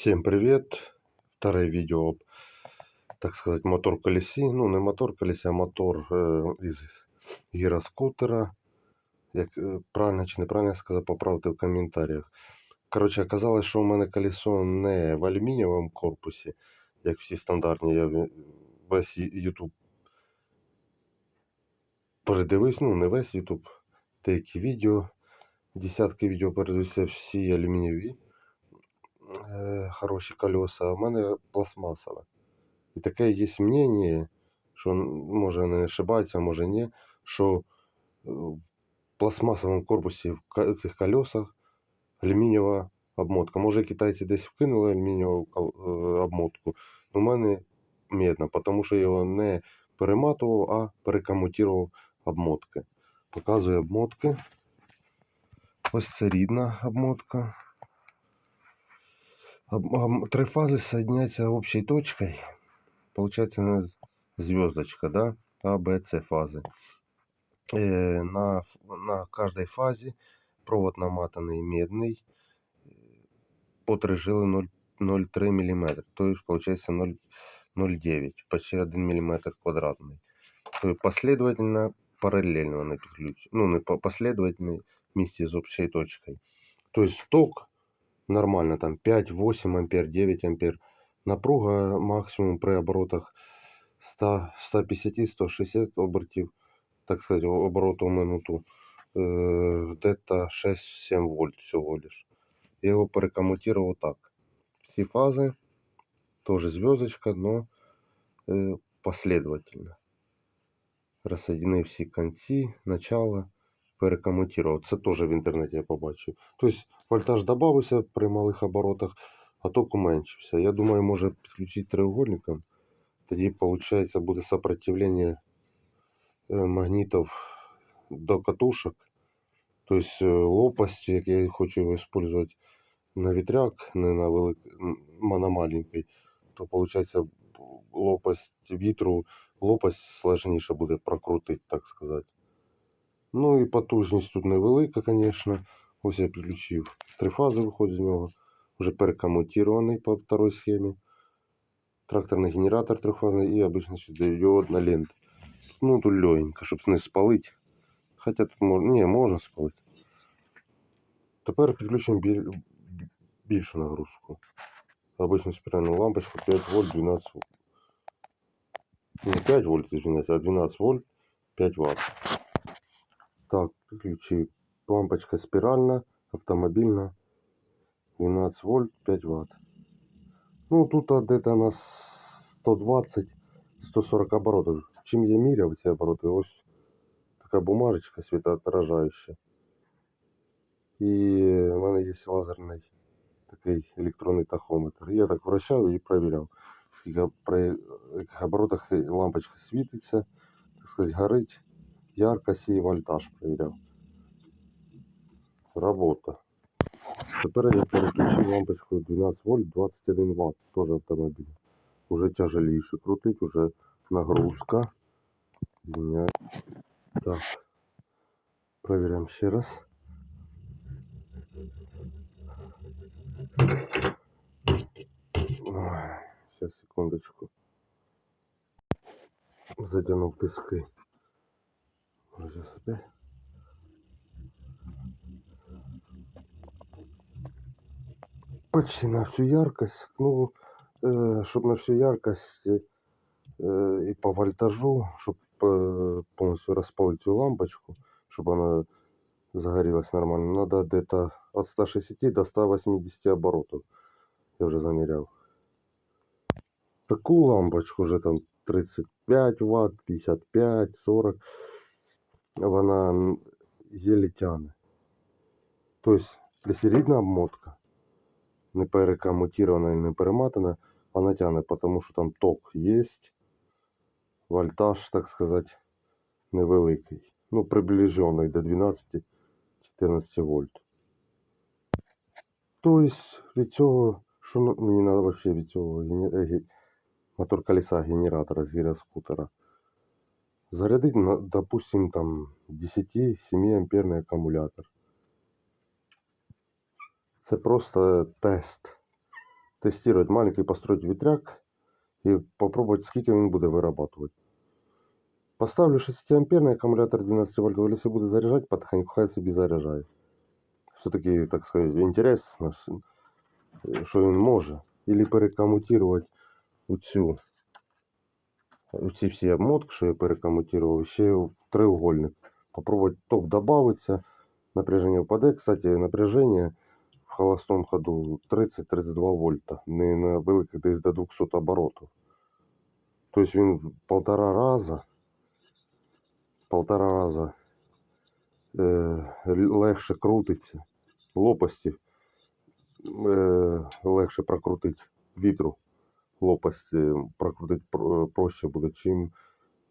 Всем привет! Второе видео об, так сказать, мотор колесі. Ну, не мотор колесі, а мотор е, із гіроскутера. Як е, правильно чи неправильно я сказав, поправте в коментарях. Коротше, оказалось, що у мене колесо не в алюмінієвому корпусі, як всі стандартні. Я весь YouTube передивився, ну не весь YouTube, деякі відео, десятки відео передивився всі алюмінієві е, хороші колеса, а в мене пластмасове. І таке є мнення, що може не ошибається, може ні, що в пластмасовому корпусі в цих колесах алюмінієва обмотка. Може китайці десь вкинули алюмінієву обмотку, але в мене медна, тому що його не перематував, а перекомутував обмотки. Показую обмотки. Ось це рідна обмотка. Три фазы соединяются общей точкой. Получается звездочка, да? А, Б, С фазы. Э, на, на каждой фазе провод наматанный медный э, по три жилы 0 0,3 мм. То есть получается 0 0,9. Почти 1 мм квадратный. То есть последовательно параллельно на ключ. Ну, не по- последовательно вместе с общей точкой. То есть ток нормально, там 5, 8 ампер, 9 ампер. Напруга максимум при оборотах 100, 150, 160 обертів, так сказати, о- обороту в минуту. Е, где-то 6-7 вольт всього лиш. Я його перекомутував так. Всі фази, тоже звездочка, но е, последовательно. Розсоединив всі кінці, начало, Перекомутував. Це теж в інтернеті я побачив. Тобто вольтаж додався при малих оборотах, а ток уменшився. Я думаю, може підключити треугольником. Тоді, виходить, буде сопротивлення е, магнітів до катушок. Тобто е, лопасть, як я хочу його використовувати на вітряк, не на велик... на маленький, то виходить лопасть вітру, лопасть сложніше буде прокрутити, так сказати. Ну і потужність тут невелика, звісно. Ось я підключив три фази, виходить з нього. Вже перекомутований по второй схемі. Тракторний генератор трьохфазний і обычно діодна лента. Ну тут легенько, щоб не спалити. Хоча тут можна. Ні, можна спалити. Тепер підключимо біль... більшу нагрузку. Обычную спиральную лампочку 5 вольт 12 вольт. Не 5 вольт, извиняюсь, а 12 вольт 5 ватт. Так, підключив. Лампочка спиральна, автомобільна. 12 вольт 5 ватт. Ну тут где-то на 120-140 оборотов. Чим я міряв ці обороти? Ось така бумажечка світоотражающа. І в мене є лазерний такий електронний тахометр. Я так вращав і перевіряв. Скільки при яких оборотах лампочка світиться, так сказати, горить, яркость і вольтаж перевіряв. Робота. Тепер я переключив лампочку 12 вольт 21 Вт, теж автомобіль. Уже тяжеліше крутить, уже нагрузка. Так. Проверяем ще раз. Сейчас, секундочку. Затянув тиски Сейчас опять. Почти на всю яркость. Ну, э, чтобы на всю яркость э, и по вольтажу, чтобы э, полностью распалить эту лампочку, чтобы она загорелась нормально, надо где-то от 160 до 180 оборотов. Я уже замерял. Такую лампочку уже там 35 ватт, 55, 40. вона еле тяне. То есть, если обмотка, не перекомутирована і не перематана, вона тяне, потому що там ток є, вольтаж, так сказати, невеликий. Ну, приближений до 12-14 вольт. Тобто, від цього, що мені треба вообще від цього мотор колеса генератора з гіроскутера. Зарядить, на, допустим, там 10-7 амперний акумулятор. Це просто тест. тестировать маленький построить ветряк и попробовать, сколько він буде вирабатывать. Поставлю 6 амперный аккумулятор 12 вольтов, если буду заряжать потихоньку, хай собі заряджає. Все-таки, так сказать, інтересно, що- що він може. Или перекомутувати оцю, оці всі обмотки, що я перекомутував, ще в треугольник. Попробовать ток добавиться, напряжение впаде. Кстати, напряжение в холостом ходу 30-32 вольта, не на великих десь до 200 оборотів. Тобто він в полтора раза, полтора раза е, легше крутиться. Лопасті е, легше прокрутить вітру. Лопасті прокрутить про- проще буде, чим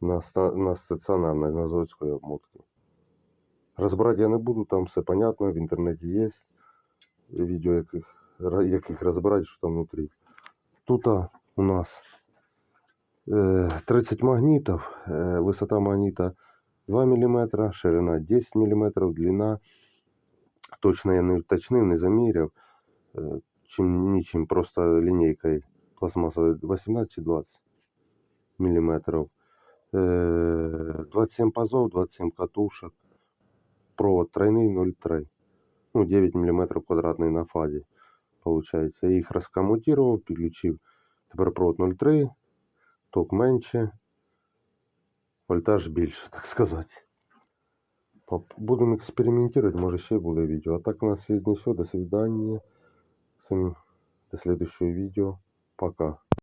на, ста- на стаціонарній, на заводській обмотці. Розбирати я не буду, там все понятно, в інтернеті є відео, яких, ра- яких розбирати, що там внутрі. Тут а, у нас е, 30 магнитов, е, висота магнита 2 мм, ширина 10 мм, длина. Точно я не уточнив, не заміряв. Е, чим нічим, просто лінійкою пластмасовою 18 чи 20 мм. Е, 27 пазов, 27 катушек. Провод тройний 0,3. Ну, 9 мм квадратний на фазі. Получається. Я їх розкомутував, підключив. Тепер провод 0,3, ток менше, вольтаж більше, так сказати. Поп- Будемо експериментувати, може ще буде відео. А так у нас сьогодні все. До свидания. Всім до следующего видео. Пока.